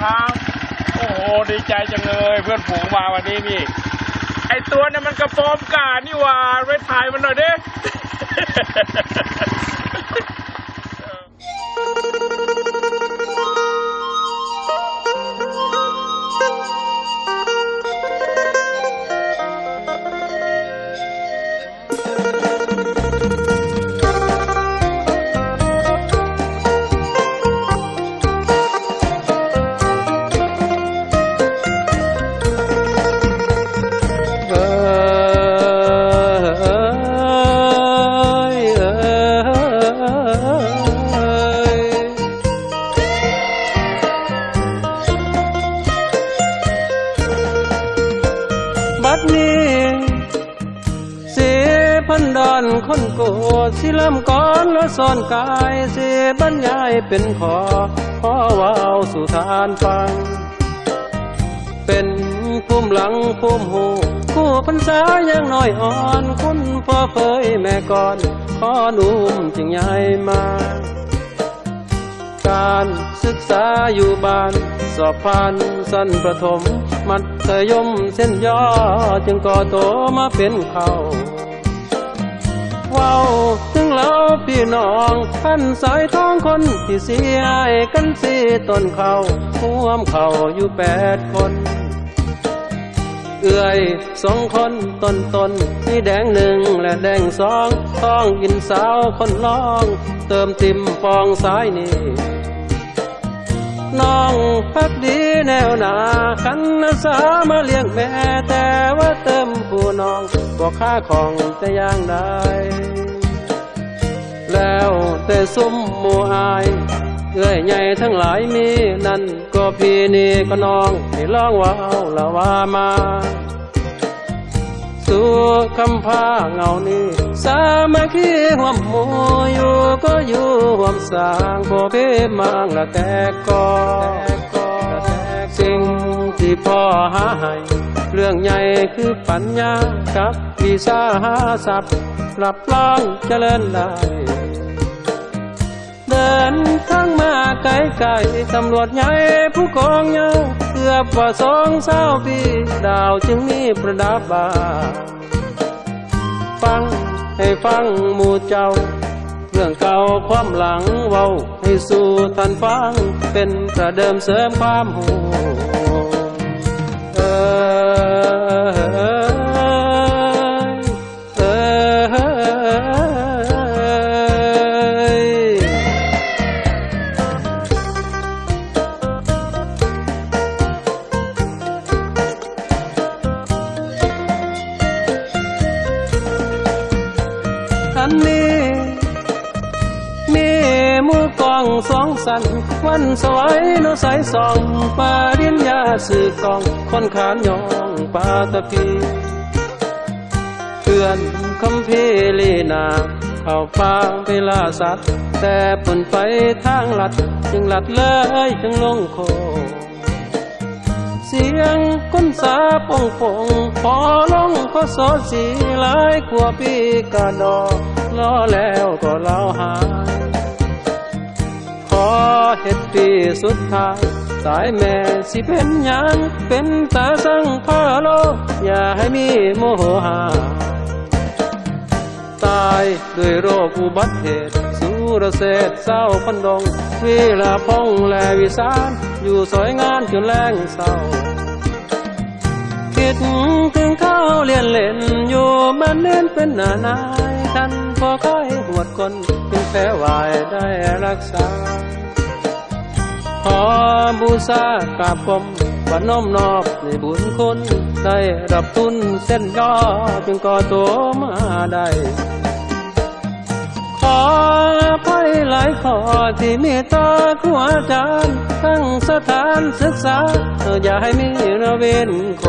ครับ โอ้โหดีใจจังเลย เพื่อนผูงมาวันนี้นี่ ไอตัวนี่นมันกระโปมกานี่ว่าไปถ่ายมันหน่อยดิ อนโกสิลำก่อนและซ่อนกายเสบรรยายเป็นขอขอว้าวสู่ทานฟัง เป็นภูมิหลังภูมิหูคู่พรรษายังน้อยอ่อนคุณพ่อเฟยแม่ก่อนขอนุ่มจึงย้ายมา การศึกษาอยู่บ้าน สอบผ่านสั้นประถม มัธยมเส้นย่อจึงก่อโตมาเป็นเขา เว้าถึงเราพี่น้องท่านสายท้องคนที่เสียกันสีต้นเขาร่วมเขาอยู่แปดคน เอื้อยสองคนต้นต้นมีแดงหนึ่งและแดงสองต้องกินสาวคนลอง เติมติมฟองสายนี้น้องพักดีแนวหนาคันอาสามาเลี้ยงแม่แต่ว่าเติมผู้น้อง บอกค่าของแต่อย่างใดแล้วแต่ซุ้มหมู่อายเอื้อยใหญ่ทั้งหลายมีนั่นก็พี่นี่ก็น้องให้ลองว่าเอาละว่ามาสู่คำพาเงานี้ สามัคคีห่วมหมู่อยู่ก็อยู่ห่วมสร้างบ่เพมางละแต่ก็สิ่งที่พ่อหาให้ เรื่องใหญ่คือปัญญากับวิสาหาทรัพย์รับรองเจริญได้เดินทางมาไกลไกลๆตำรวจใหญ่ผู้กองเงาเกือบว่าสองเศร้าปีดาวจึงมีประดับบาฟังให้ฟังหมู่เจ้า เรื่องเก่าความหลังเว้าให้สู่ทันฟังเป็นประเดิมเสริมความหูันนี้มีหมือกองสองสัน วันสวยโนใสสองปาริญญาสื่อกองคนขานยองปาตะพีเพื่อนคำเพลีนาเข้าป่าไปล่าสัตว์ แต่ผลไปทางลัด จึงลัดเลยจึงลงโค เสียงก้นสาปงปงพอลงขอสอสีหลายขวบปีกาดอกล้อแล้วก็เล่าหายขอเฮ็ดปีสุดท้ายสายแม่สิเป็นหยังเป็นตาสังพาโล อย่าให้มีโมโหหา ตายด้วยโรคอุบัติเหตุสุรเศษเศร้าพันดง วิลาพงและวิสาน อยู่สอยงานจนแรงเศร้า คิดถึงเขาเลียนเล่นอยู่บ้านเล่นเป็นหน้านายท่านพอค่อยหวดคนเป็นแผลวายได้รักษา ขอบูชากราบกรมบนน้อมนอบในบุญคุณได้รับทุนเส้นย่อจึงก่อตัวมาได้ขออภัยหลายขอที่มีต่อครูอาจารย์ ถานศึกษา อย่าให้มีระเวนโค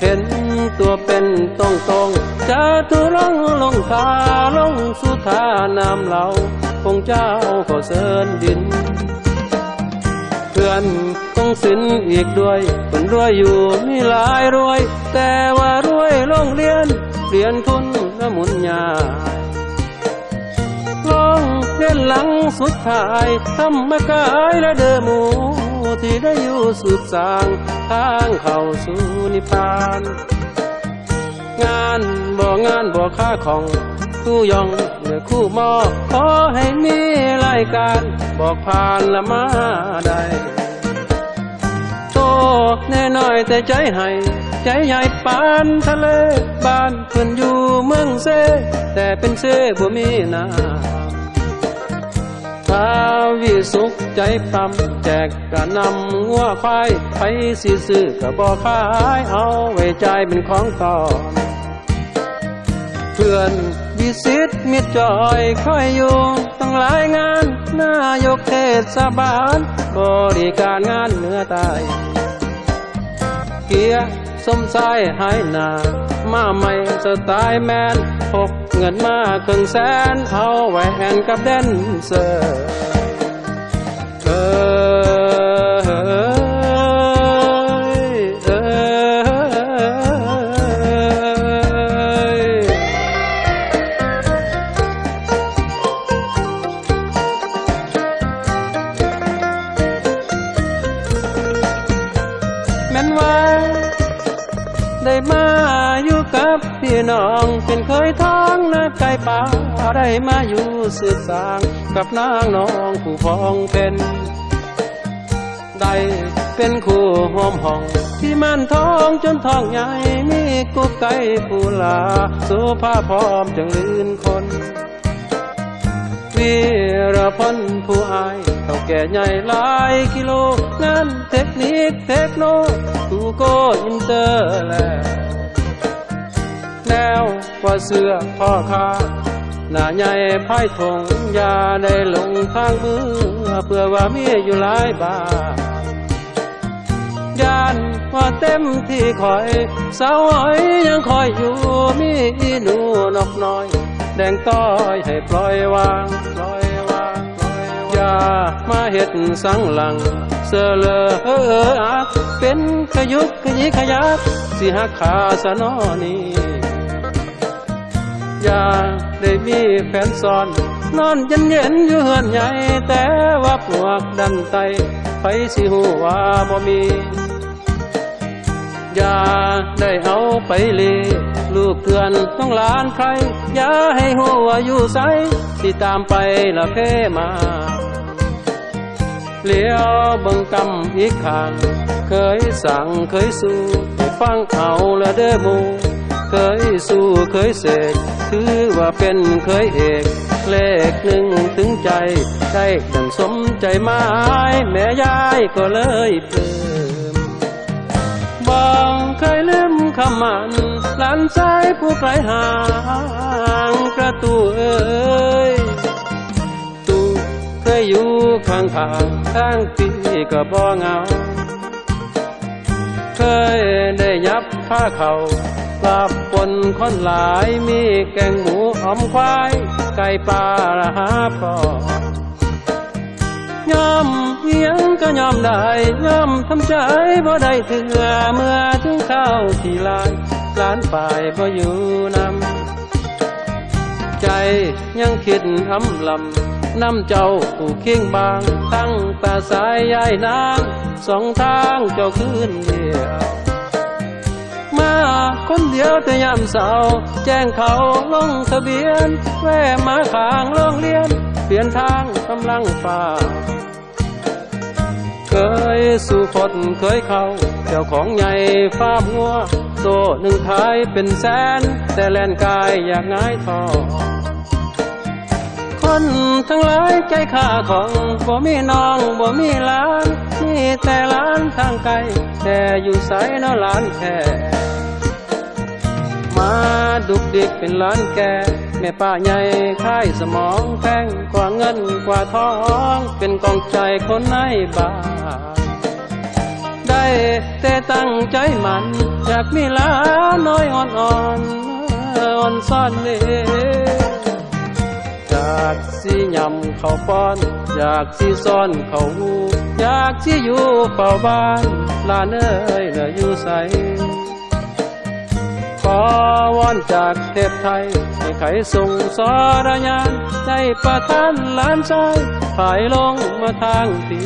เห็นตัวเป็นตรงตรงจะทุลงลงทาลงสุธานามเหล่าคงเจ้าขอเสินดิน เพื่อนคงสินอีกด้วยคนรวยอยู่มีหลายรวย แต่ว่ารวยโรงเรียนเรียนทุนและมุนยายลองเล่น หลังสุดท้ายทำมากายและเดอหมูที่ได้อยู่สืบสางทางเข้าสู่นิพพาน งานบ่งานบ่ค่าของคู่ยองเมื่อคู่มอขอให้มีรายการบอกผ่านละมาได้โตแน่น้อยแต่ใจให้ใจใหญ่ปานทะเล บ้านเพิ่อนอยู่เมืองเซ แต่เป็นเซบ่มีน้ำ ทาวิสุขใจพรำแจกกะนำงัวควายไปสิซื้อกะบ่ขายเอาไว้ใจเป็นของตอนเพื่อนวิสิตมิจอยคอยอยู่ตั้งหลายงานนายกเทศบาล บริการงานเหนือใต้เกียร์ สมสายหายหนามาใหม่สไตล์แมนพกเงินมาครึ่งแสนเอาไว้แอนกับแดนเซอร์เออเอยเอยแม่นว่า ได้มาอยู่กับพี่น้องเป็นเคยท้องนาไก่ป่าได้มาอยู่สืบสางกับนางน้องผู้พองเป็นได้เป็นคู่หอมห้องที่มันท้องจนท้องใหญ่มีกุ๊กไก่ผู้ลาสุภาพพร้อมจังลื่นคน วีรพลผู้อายเท่าแก่ใหญ่หลายกิโลงานเทคนิคเทคโนตูโกอินเตอร์แลแนวว่าเสื้อพ่อค้าหน้าใหญ่พายทงยาได้ลงทางมือเพื่อว่ามีอยู่หลายบาทยานว่าเต็มที่คอย สาวอ้อยยังคอยอยู่มีอีหนูนกน้อย แดงต้อยให้ปล่อยวางปล่อยวางอยวางอย่ามาเฮ็ดสังหลัง เสเลอเออเอออักเป็นขยุกขยิขยักสิหักขาสนอนี่อย่าได้มีแฟนซ้อน นอนเย็นเย็นอยู่เฮือนใหญ่ แต่ว่าปวกดันไตไปสิหูว่าบ่มี อย่าได้เอาไปเล ลูกเตือนต้องหลานใคร อย่าให้หัวอยู่ใสสิตามไปละเพมาเลี้ยวบังกำอีกข้าง เคยสั่งเคยสู้ฟังเอาละเด้อมูเคยสู้เคยเสกถือว่าเป็นเคยเอกเลขหนึ่งถึงใจได้ดังสมใจหมายแม่ยายก็เลยเพิ่มบางเคยลืมคำมัน หลานชายผู้ไกลห่างกระตูเอ้ยตูเคยอยู่ข้างข้างข้างพี่ก็บ่เงา เคยได้ยับผ้าเขาลาบปนคนหลายมีแกงหมูหอมควาย ไก่ปลาละหาพอยอมเพียงก็ยอมได้ยอมทำใจบ่ได้เถื่อเมื่อถึงข้าวที่ลาน หลานฝ่ายบ่อยู่นำ ใจยังคิดอำลำนำเจ้าผู้เคียงบาง ตั้งแตาสายยายนางสองทางเจ้าคืนเดียวมาคนเดียวแต่ยามเสาร์แจ้งเขาลงทะเบียน แวะมาข้างโรงเรียน เปลี่ยนทางกำลังฝ่าเคยสู่คนเคยเขา เจ้าของใหญ่ฟามัว โตหนึ่งขายเป็นแสน แต่แลนกายอยากง่ายทอคนทั้งหลายใจข้าของบ่มีน้องบ่มีหลานมีแต่หลานทางไกลแต่อยู่ไสเนอหลานแค่มาดุกดิกเป็นล้านแก่แม่ป้าใหญ่ค่ายสมองแพงกว่าเงินกว่าทอง เป็นกองใจคนในบ้าน ได้แต่ตั้งใจมันอยากมีลานน้อยอ่อนอ่อนๆอ่อนซ่อนเลยอยากสิยำเขาป้อน อยากสิซ่อนเขาหูอยากสิอยู่เฝ้าบ้านลาเอ้ยเหลืออยู่ใสขอวอนจากเทพไทย ให้ไขส่งสรยานได้ประทานหลานชายภายลงมาทางที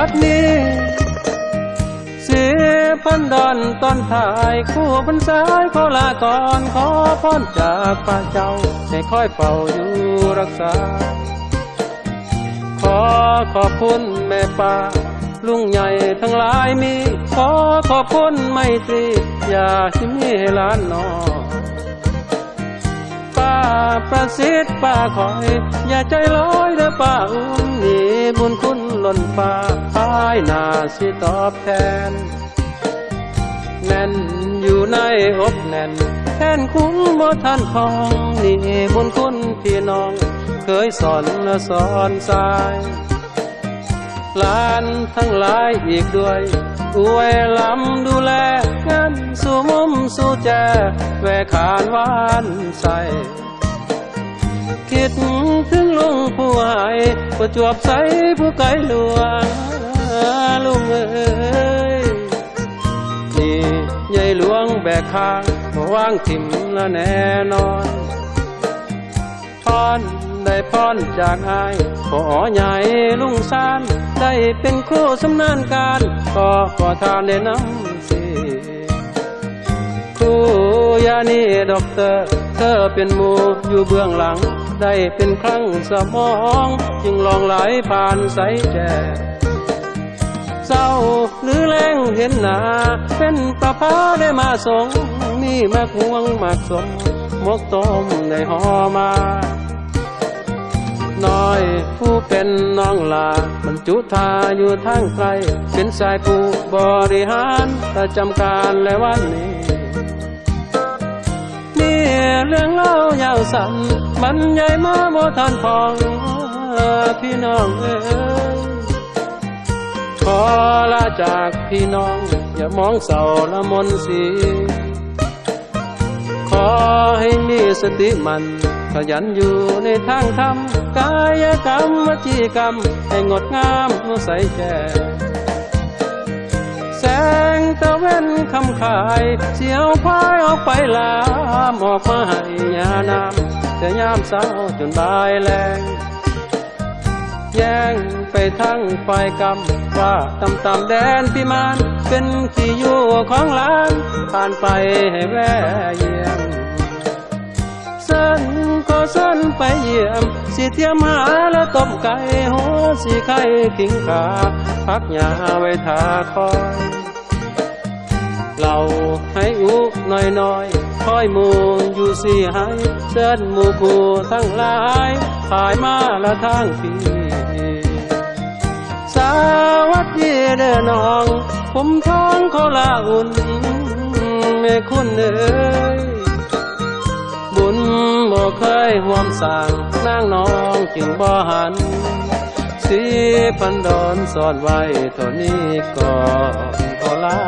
บัดนี้ เสียพันดอนตอนถ่ายคู่พันสายขอลาก่อนขอพรจากป้าเจ้าให้คอยเฝ้าอยู่รักษา ขอขอบคุณแม่ป้าลุงใหญ่ทั้งหลายมี ขอขอบคุณไม่ตรีอย่าที่มีให้ล้านนอป้าประสิทธิ์ป้าคอย อย่าใจลอยเด้อป้าอุ้มนี่บุญคุณ ล่นป้าพายนาสิตอบแทน แน่นอยู่ในอกแน่นแทนคุ้มบ่ท่านทอง นี่บุญคุณพี่น้อง เคยสอนและสอนสายลานทั้งหลายอีกด้วยอวยลำดูแลกันสู่มุมสู่แจแวขานหวานใสคิดถึง ผู้หายประจวบใสผู้ไกลหลวงลุงเอ้ยนี่ใหญ่หลวงแบกคางบ่างถิ่มละแน่นอนพรได้พรจากอายขอใหญ่ลุงซานได้เป็นครูสำนานการก็ขอทานได้นำสิครูยานีด็อกเตอร์เธอเป็นมูอยู่เบื้องหลัง ได้เป็นครั้งสมอง จึงลองไหลผ่านสายแจเศร้าหรือแรงเห็นหนา เป็นประพาได้มาส่งมีมักห่วงมักสมมกต้มในหอมา น้อยผู้เป็นน้องลาบรรจุทาอยู่ทางไกล เป็นสายผู้บริหารประจำการและวันนี้ นี่เรื่องเล่ายาวสั้น บรรยายมาบ่ทันพองพี่น้องเอ้ยขอลาจากพี่น้อง อย่ามองเศร้าละมนสี ขอให้มีสติมันขยันอยู่ในทางธรรมกายกรรมวจีกรรม ให้งดงามใสแจ่แสงตะเว้นคำขาย เสียวพายออกไปลามออกมาให้ยานำ แต่ยามเศร้าจนบ่ายแลงแย่งไปทั้งฝ่ายกรรมว่าตำตำแดนพิมานเป็นที่อยู่ของหลานผ่านไปให้แวะเยี่ยมเส้นก็เส้นไปเยี่ยมสิเทียมหาและต้มไก่หัวสีไข่ขิงขาพักยาไว้ทาคอยเราให้อุหน่อยหน่อยๆ อยมูอยู่สี่ให้เชิญหมู่ผู้ทั้งหลายผายมาละทางพี่สวัสดีเด้อน้อง ผมท้องเขาลาอุ่นแม่คุณเอ้ยบุญบ่เคยห่วมสร้างนางน้องจึงบ่หันสีพันดอนสอนไว้เท่านี้ก็ขอลา